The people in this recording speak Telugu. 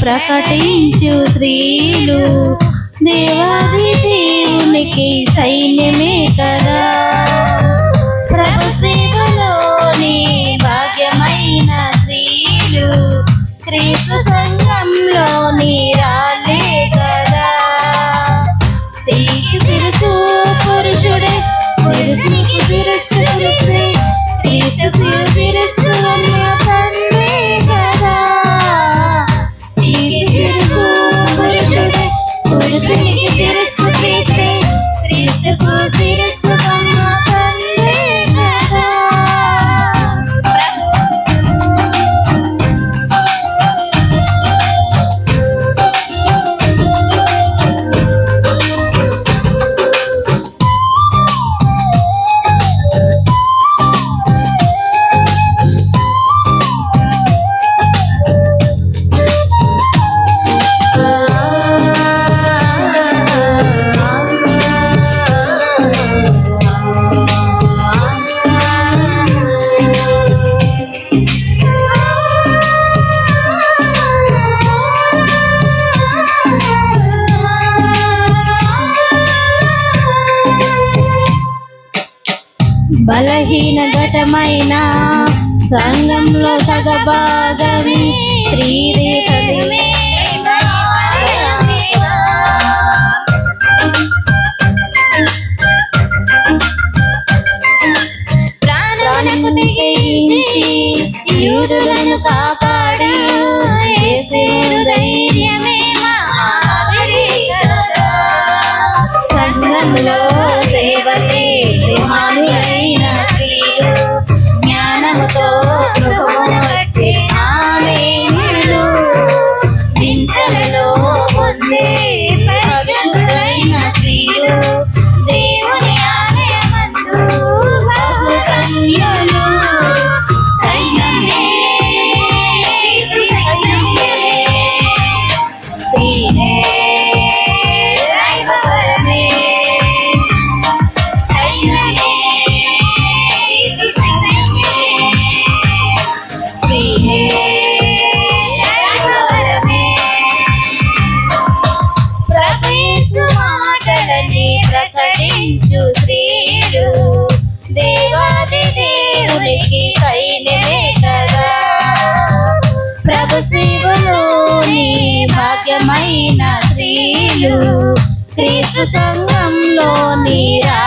ప్రకటించు స్త్రీలు. దేవాది శ్రేష్టమైన సంఘంలో సగభాగమే శ్రీదేవమే ప్రాణమునకు యూదులను కాపాడు. ధైర్యమే సంఘంలో సేవ చేసి సత్సంగంలో నీరా